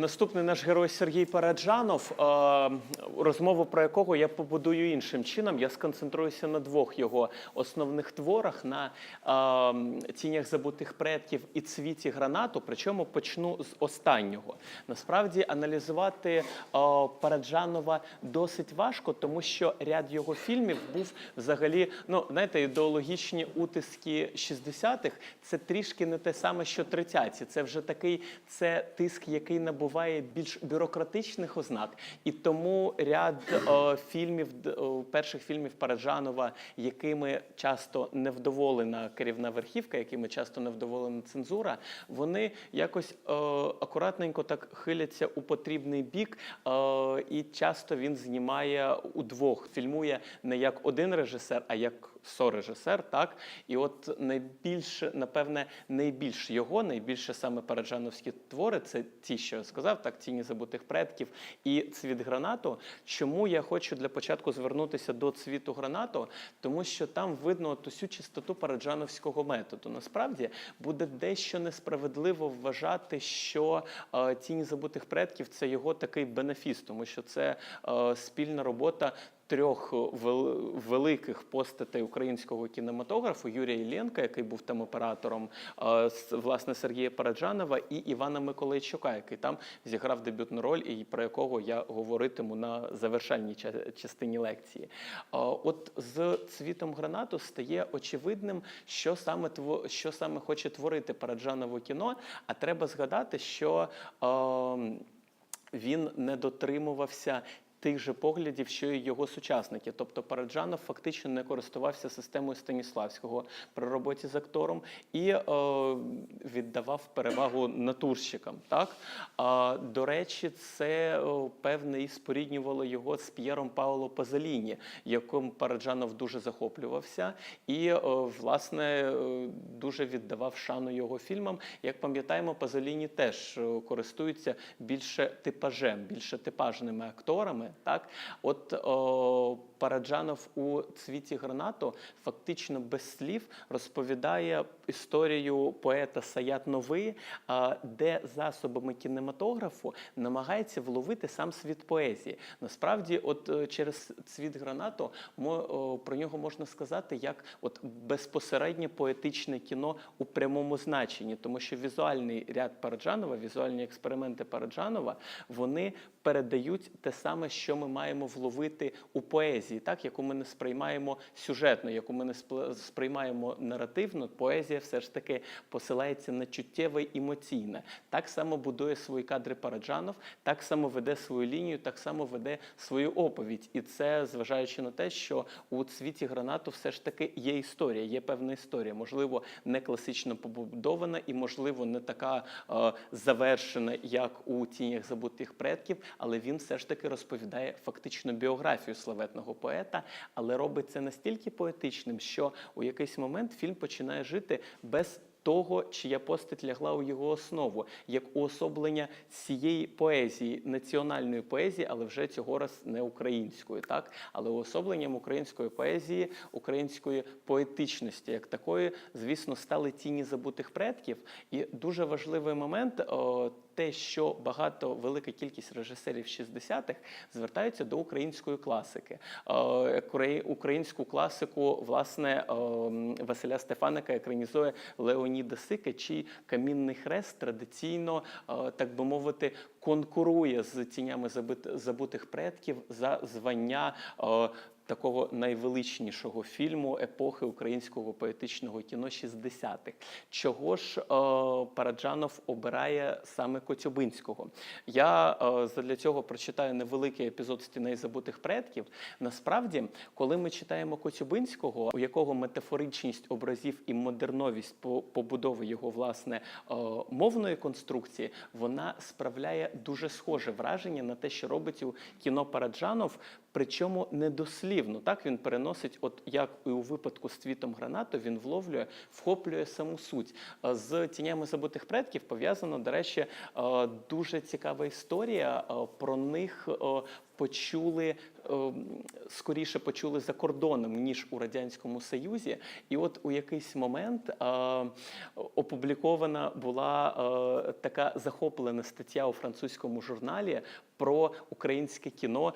Наступний наш герой Сергій Параджанов, е, розмову про якого я побудую іншим чином. Я сконцентруюся на двох його основних творах: на е, тінях забутих предків і цвіті гранату. Причому почну з останнього. Насправді аналізувати е, Параджанова досить важко, тому що ряд його фільмів був взагалі, ну знаєте, ідеологічні утиски 60-х. Це трішки не те саме, що 30-ті. Це вже такий це тиск, який набуває більш бюрократичних ознак, і тому ряд е, фільмів, д- е, перших фільмів Параджанова, якими часто невдоволена керівна верхівка, якими часто невдоволена цензура, вони якось е, акуратненько так хиляться у потрібний бік, е, і часто він знімає удвох, фільмує не як один режисер, а як сорежисер, так і от найбільше, напевне, найбільш його, найбільше саме параджановські твори, це ті, що я сказав, так тіні забутих предків і цвіт гранату. Чому я хочу для початку звернутися до цвіту гранату? Тому що там видно усю чистоту параджановського методу. Насправді буде дещо несправедливо вважати, що е, тіні забутих предків це його такий бенефіс, тому що це е, спільна робота трьох вел- великих постатей українського кінематографу Юрія Іллєнка, який був там оператором, е, власне Сергія Параджанова, і Івана Миколайчука, який там зіграв дебютну роль, і про якого я говоритиму на завершальній ча- частині лекції. Е, От з цвітом гранату стає очевидним, що саме що саме хоче творити Параджаново кіно. А треба згадати, що. ем, він не дотримувався тих же поглядів, що й його сучасники. Тобто Параджанов фактично не користувався системою Станіславського при роботі з актором і е, віддавав перевагу натурщикам. Так? А, до речі, це е, певне і споріднювало його з П'єром Паоло Пазоліні, яким Параджанов дуже захоплювався, і е, власне е, дуже віддавав шану його фільмам. Як пам'ятаємо, Пазоліні теж користуються більше типажем, більше типажними акторами. Так, от о, Параджанов у цвіті гранату фактично без слів розповідає історію поета Саят Нови, де засобами кінематографу намагається вловити сам світ поезії. Насправді, от е, через цвіт гранату про нього можна сказати як от безпосереднє поетичне кіно у прямому значенні, тому що візуальний ряд Параджанова, візуальні експерименти Параджанова, вони передають те саме, що ми маємо вловити у поезії, так яку ми не сприймаємо сюжетно, яку ми не сприймаємо наративно. Поезія все ж таки посилається на чуттєве емоційне. Так само будує свої кадри Параджанов, так само веде свою лінію, так само веде свою оповідь. І це зважаючи на те, що у цвіті гранату все ж таки є історія, є певна історія, можливо, не класично побудована і, можливо, не така е, завершена, як у тінях забутих предків, але він все ж таки розповідає фактично біографію славетного поета, але робить це настільки поетичним, що у якийсь момент фільм починає жити без. Того, чия постать лягла у його основу, як уособлення цієї поезії, національної поезії, але вже цього раз не української, так але уособленням української поезії, української поетичності, як такої, звісно, стали тіні забутих предків. І дуже важливий момент. О, те, що багато велика кількість режисерів 60-х звертаються до української класики. Е, Українську класику, власне, е, Василя Стефаника екранізує Леоніда Сика, чий камінний хрест традиційно, е, так би мовити, конкурує з тінями забутих предків за звання. Такого найвеличнішого фільму епохи українського поетичного кіно 60-х. Чого ж е, Параджанов обирає саме Коцюбинського? Я е, задля цього прочитаю невеликий епізод стіней забутих предків. Насправді, коли ми читаємо Коцюбинського, у якого метафоричність образів і модерновість по побудови його власне е, мовної конструкції, вона справляє дуже схоже враження на те, що робить у кіно Параджанов, причому недослівно. Так він переносить, от як і у випадку з твітом гранату, він вловлює, вхоплює саму суть. Е, З тінями забутих предків пов'язано, до речі, е, дуже цікава історія е, про них. Почули е, скоріше почули за кордоном ніж у радянському Союзі. І от у якийсь момент е, опублікована була е, така захоплена стаття у французькому журналі про українське кіно,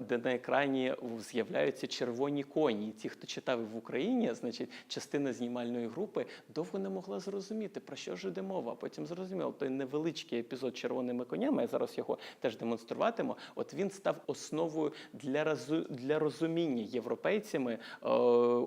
де на екрані з'являються червоні коні. Ті, хто читав в Україні, значить, частина знімальної групи довго не могла зрозуміти, про що ж іде мова. Потім зрозуміло, той невеличкий епізод червоними конями, я зараз його теж демонструватиму. От він став основою для для розуміння європейцями е,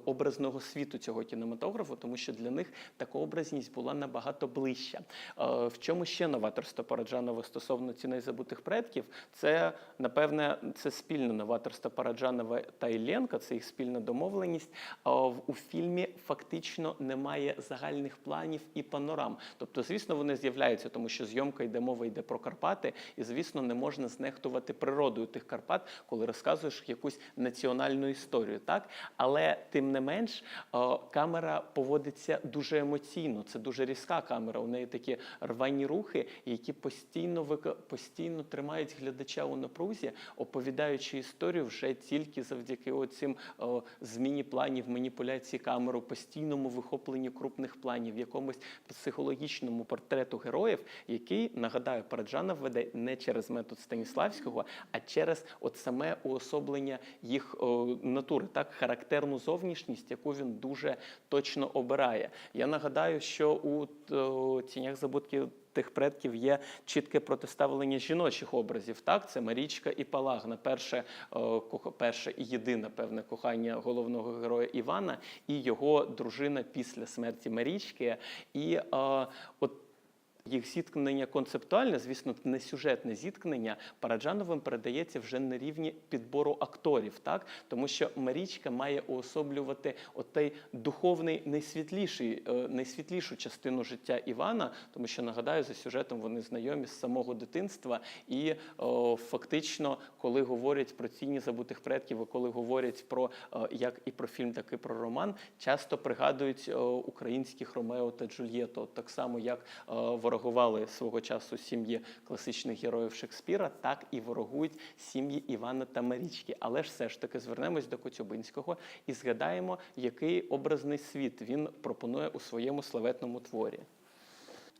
образного світу цього кінематографу, тому що для них така образність була набагато ближча. Е, в чому ще новаторство Параджанова стосовно ціней забутих предків? Це напевне це спільне новаторство Параджанова та Ілленка, це їх спільна домовленість. А у фільмі фактично немає загальних планів і панорам. Тобто, звісно, вони з'являються, тому що зйомка йде мова йде про Карпати, і звісно, не можна знехтувати природою тих Карпат, коли розказуєш якусь національну історію. Так, але тим не менш, е, камера поводиться дуже емоційно. Це дуже різка камера. У неї такі рвані рухи, які постійно постійно тримають глядача у напрузі, оповідаючи історію вже тільки завдяки оцим е, зміні планів, маніпуляції камерою, постійному вихопленню крупних планів, якомусь психологічному портрету героїв, який нагадаю, Параджанов веде не через метод Станіславського, а через от саме уособлення їх о, натури, так характерну зовнішність, яку він дуже точно обирає. Я нагадаю, що у о, тінях забутків. Тих предків є чітке протиставлення жіночих образів. Так, це Марічка і Палагна. Перше, е, перше і єдине певне кохання головного героя Івана і його дружина після смерті Марічки. І е, от їх зіткнення концептуальне, звісно, не сюжетне зіткнення Параджановим передається вже на рівні підбору акторів, так? Тому що Марічка має уособлювати отей духовний найсвітліший, е, найсвітлішу частину життя Івана, тому що нагадаю, за сюжетом вони знайомі з самого дитинства, і о, фактично, коли говорять про цінні забутих предків, і коли говорять про е, як і про фільм, так і про роман, часто пригадують е, українських Ромео та Джульєту, От так само як е, ворогували свого часу сім'ї класичних героїв Шекспіра, так і ворогують сім'ї Івана та Марічки. Але ж все ж таки звернемось до Коцюбинського і згадаємо, який образний світ він пропонує у своєму славетному творі.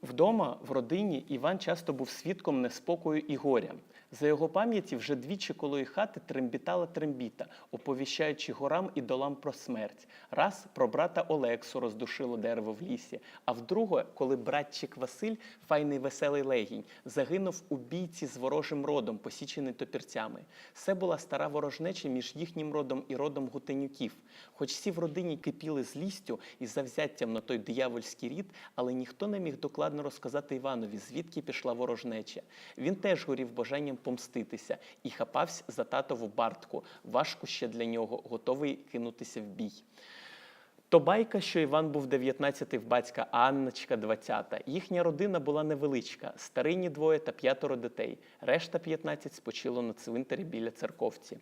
Вдома, в родині, Іван часто був свідком неспокою і горя. За його пам'яті вже двічі коло її хати трембітала трембіта, оповіщаючи горам і долам про смерть. Раз про брата Олексу роздушило дерево в лісі, а вдруге, коли братчик Василь, файний веселий легінь, загинув у бійці з ворожим родом, посічений топірцями. Це була стара ворожнеча між їхнім родом і родом гутенюків. Хоч всі в родині кипіли злістю і завзяттям на той диявольський рід, але ніхто не міг докладно розказати Іванові, звідки пішла ворожнеча. Він теж горів бажанням помститися і хапався за татову бартку, важку ще для нього, готовий кинутися в бій. То байка, що Іван був 19-й в батька, а Анночка 20-та. Їхня родина була невеличка, старині двоє та п'ятеро дітей. Решта 15 спочило на цвинтарі біля церковці.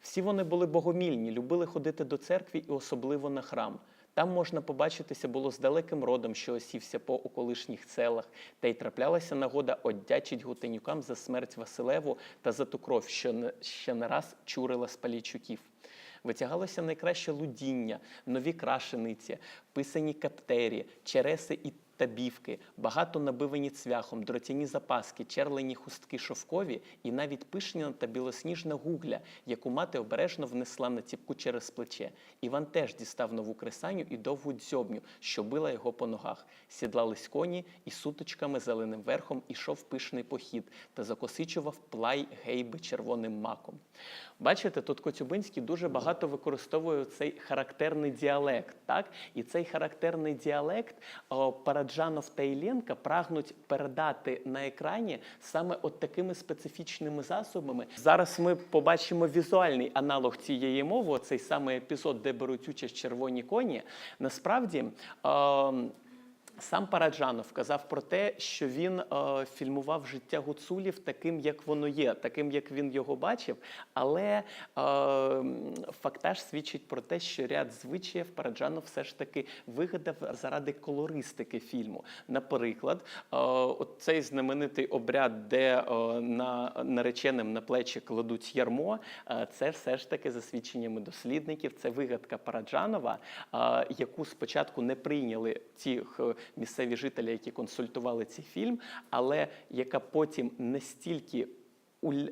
Всі вони були богомільні, любили ходити до церкви і особливо на храм. Там можна побачитися було з далеким родом, що осівся по околишніх селах, та й траплялася нагода оддячить гутенюкам за смерть Василеву та за ту кров, що ще не раз чурила з палійчуків. Витягалося найкраще лудіння, нові крашениці, писані каптері, череси і табівки, багато набивані цвяхом, дротяні запаски, черлені хустки шовкові і навіть пишня та білосніжна гугля, яку мати обережно внесла на ціпку через плече. Іван теж дістав нову кресаню і довгу дзьобню, що била його по ногах. Сідлались коні, і суточками зеленим верхом ішов пишний похід та закосичував плай гейби червоним маком. Бачите, тут Коцюбинський дуже багато використовує цей характерний діалект. Так? І цей характерний діалект о, Параджанов та Іллєнка прагнуть передати на екрані саме от такими специфічними засобами. Зараз ми побачимо візуальний аналог цієї мови, цей самий епізод, де беруть участь червоні коні. Насправді. ем, Сам Параджанов казав про те, що він е, фільмував життя гуцулів таким, як воно є, таким, як він його бачив. Але е, фактаж свідчить про те, що ряд звичаїв Параджанов все ж таки вигадав заради колористики фільму. Наприклад, е, от цей знаменитий обряд, де е, на нареченим на плечі кладуть ярмо, е, це все ж таки за свідченнями дослідників. Це вигадка Параджанова, е, яку спочатку не прийняли ті місцеві жителі, які консультували цей фільм, але яка потім настільки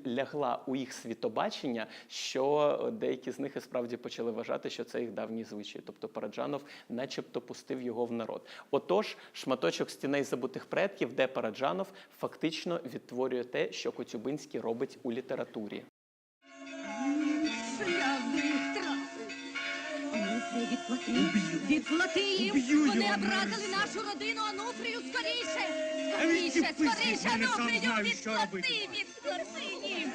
лягла у їх світобачення, що е, деякі з них і справді почали вважати, що це їх давній звичай. Тобто Параджанов, начебто, пустив його в народ. Отож, шматочок стіней забутих предків, де Параджанов фактично відтворює те, що Коцюбинський робить у літературі. Відплати. Уб'ю. Відплати їм. Уб'ю Вони його, образили нашу родину. Онуфрію, скоріше. Скоріше, скоріше, мене сам Онуфрію, знаю, що відплати. робити. Відплати їм.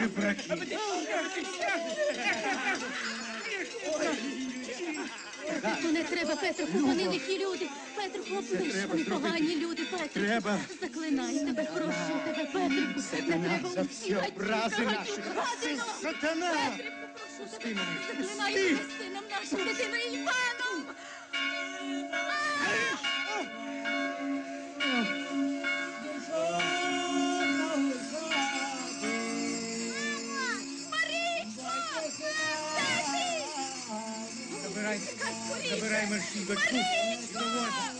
Жебраки. Петрику, не треба, Петрику, вони лихі люди. Петрику, облиш, треба вони зробити. погані люди, Петрику. Треба. Заклинай тебе, прошу тебе, Петрику. Не Сатана треба. за всі образи наші. Це сатана. Петрику, прошу Пусти тебе. мене. Заклинай Пусти. тебе сином нашим, дитиною Іваном. Марічко! Тесі! Забирай, скоріше. забирай мерщій дочку. Марічко!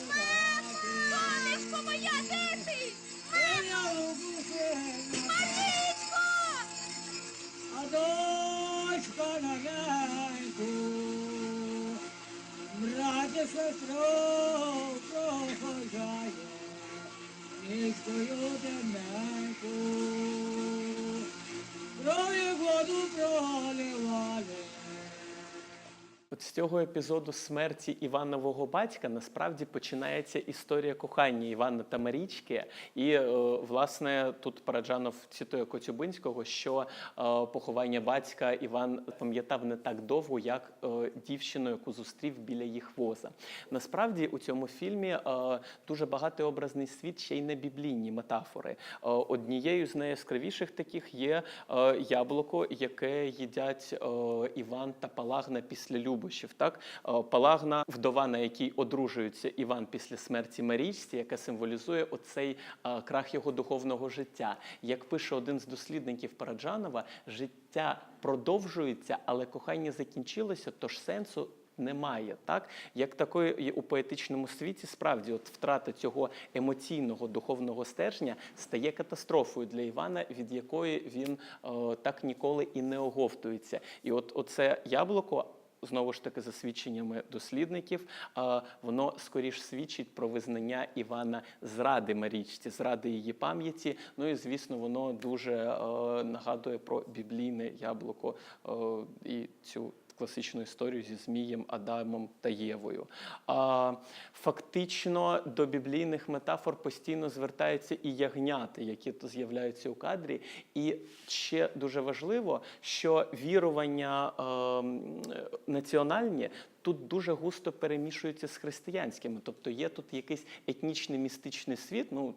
Pro, pro, pro, pro, pro, з цього епізоду смерті Іванового батька насправді починається історія кохання Івана та Марічки. І е, власне тут Параджанов цитує Коцюбинського, що е, поховання батька Іван пам'ятав не так довго, як е, дівчину, яку зустрів біля їх воза. Насправді у цьому фільмі дуже багатий образний світ, ще й не біблійні метафори. Однією з найяскравіших таких є яблуко, яке їдять Іван та Палагна після любощів. Так, Е, Палагна, вдова, на якій одружується Іван після смерті Марічці, яка символізує оцей е, крах його духовного життя. Як пише один з дослідників Параджанова, життя продовжується, але кохання закінчилося, тож сенсу немає, так як такої у поетичному світі справді от втрата цього емоційного духовного стержня стає катастрофою для Івана, від якої він е, так ніколи і не оговтується. І от оце яблуко. Знову ж таки, за свідченнями дослідників, воно скоріш свідчить про визнання Івана зради Марічці, зради її пам'яті. Ну і звісно, воно дуже е, нагадує про біблійне яблуко е, і цю класичну історію зі Змієм, Адамом та Євою. А, фактично до біблійних метафор постійно звертаються і ягняти, які то з'являються у кадрі. І ще дуже важливо, що вірування е, національні. Тут дуже густо перемішуються з християнськими, тобто є тут якийсь етнічний містичний світ, ну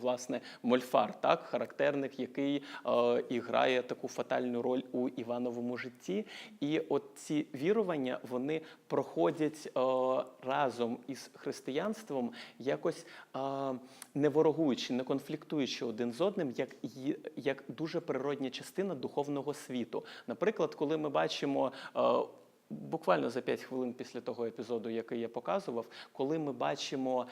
власне мольфар, так характерник, який е, і грає таку фатальну роль у Івановому житті. І от ці вірування вони проходять е, разом із християнством, якось е, не ворогуючи, не конфліктуючи один з одним, як, як дуже природня частина духовного світу. Наприклад, коли ми бачимо. е, Буквально за 5 хвилин після того епізоду, який я показував, коли ми бачимо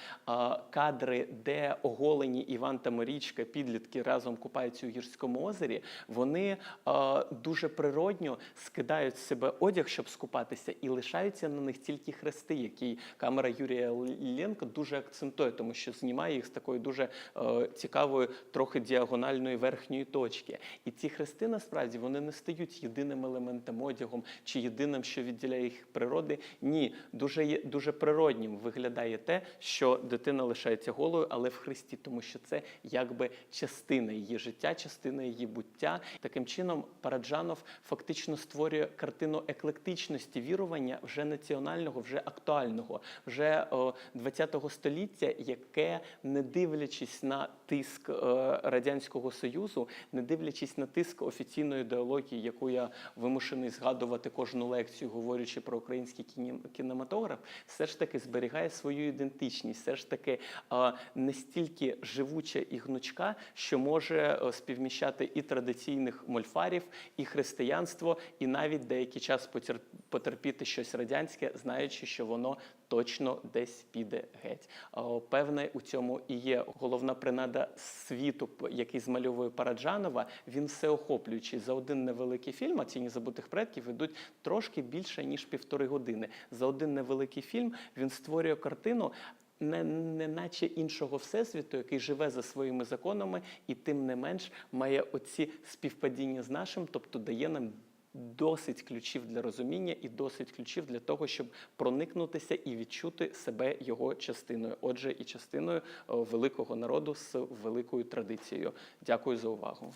кадри, де оголені Іван та Марічка, підлітки разом купаються у гірському озері, вони дуже природньо скидають з себе одяг, щоб скупатися, і лишаються на них тільки хрести, які камера Юрія Іллєнка дуже акцентує, тому що знімає їх з такої дуже цікавої, трохи діагональної верхньої точки. І ці хрести насправді вони не стають єдиним елементом одягом чи єдиним, що відділяє їх природи. Ні, дуже є дуже природнім виглядає те, що дитина лишається голою, але в Христі, тому що це якби частина її життя, частина її буття. Таким чином, Параджанов фактично створює картину еклектичності вірування вже національного, вже актуального, вже 20-го століття, яке, не дивлячись на тиск е, радянського союзу, не дивлячись на тиск офіційної ідеології, яку я вимушений згадувати кожну лекцію, говорячи про український кінематограф, все ж таки зберігає свою ідентичність, все ж таки настільки живуча і гнучка, що може е, співміщати і традиційних мольфарів, і християнство, і навіть деякий час потер- потерпіти щось радянське, знаючи, що воно точно десь піде геть. Е, Певне, у цьому і є головна принада світу, який змальовує Параджанова. Він всеохоплюючий. За один невеликий фільм «А тіні забутих предків йдуть трошки більше ніж півтори години. За один невеликий фільм він створює картину. Не, не наче іншого всесвіту, який живе за своїми законами, і тим не менш має оці співпадіння з нашим, тобто дає нам досить ключів для розуміння і досить ключів для того, щоб проникнутися і відчути себе його частиною. Отже, і частиною е, великого народу з великою традицією. Дякую за увагу.